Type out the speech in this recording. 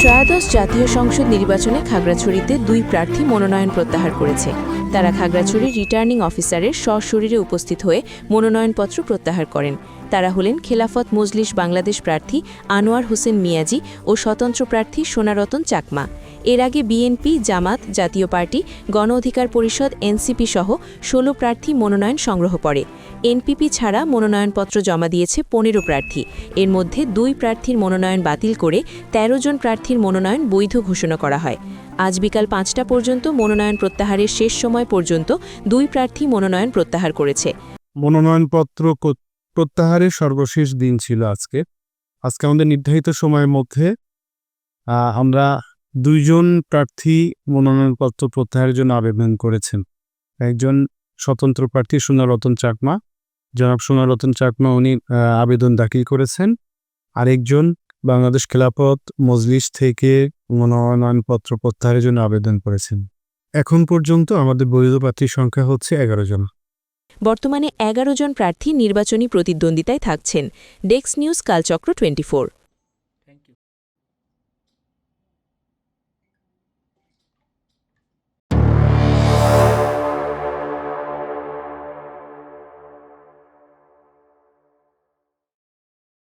ত্রয়োদশ জাতীয় সংসদ নির্বাচনে খাগড়াছড়িতে দুই প্রার্থী মনোনয়ন প্রত্যাহার করেছে। তারা খাগড়াছড়ির রিটার্নিং অফিসারের সশরীরে উপস্থিত হয়ে মনোনয়নপত্র প্রত্যাহার করেন। তারা হলেন খেলাফত মজলিস বাংলাদেশ প্রার্থী আনোয়ার হোসেন মিয়াজি ও স্বতন্ত্র প্রার্থী সোনারতন চাকমা। এর আগে বিএনপি, জামাত, জাতীয় পার্টি, গণ অধিকার পরিষদ, এনসিপি সহ ষোলো প্রার্থী মনোনয়ন সংগ্রহ করে। এনপিপি ছাড়া মনোনয়নপত্র জমা দিয়েছে পনেরো প্রার্থী। এর মধ্যে দুই প্রার্থীর মনোনয়ন বাতিল করে ১৩ জন প্রার্থীর মনোনয়ন বৈধ ঘোষণা করা হয়। আজ বিকাল পাঁচটা পর্যন্ত মনোনয়ন প্রত্যাহারের শেষ সময় পর্যন্ত দুই প্রার্থী মনোনয়ন প্রত্যাহার করেছে। মনোনয়নপত্র প্রত্যাহারের সর্বশেষ দিন ছিল আজকে। আজকে আমাদের নির্ধারিত সময়ের মধ্যে আমরা দুইজন প্রার্থী মনোনয়নপত্র প্রত্যাহারের জন্য আবেদন করেছেন। একজন স্বতন্ত্র প্রার্থী সোনারতন চাকমা জনাব সোনারতন চাকমা, উনি আবেদন দাখিল করেছেন। আরেকজন বাংলাদেশ খেলাপথ মজলিস থেকে মনোনয়নপত্র প্রত্যাহারের জন্য আবেদন করেছেন। এখন পর্যন্ত আমাদের বৈধ প্রার্থীর সংখ্যা হচ্ছে এগারো জন। বর্তমানে এগারো জন প্রার্থী নির্বাচনী প্রতিদ্বন্দ্বিতায় থাকছেন। ডেক্স নিউজ কালচক্র টোয়েন্টি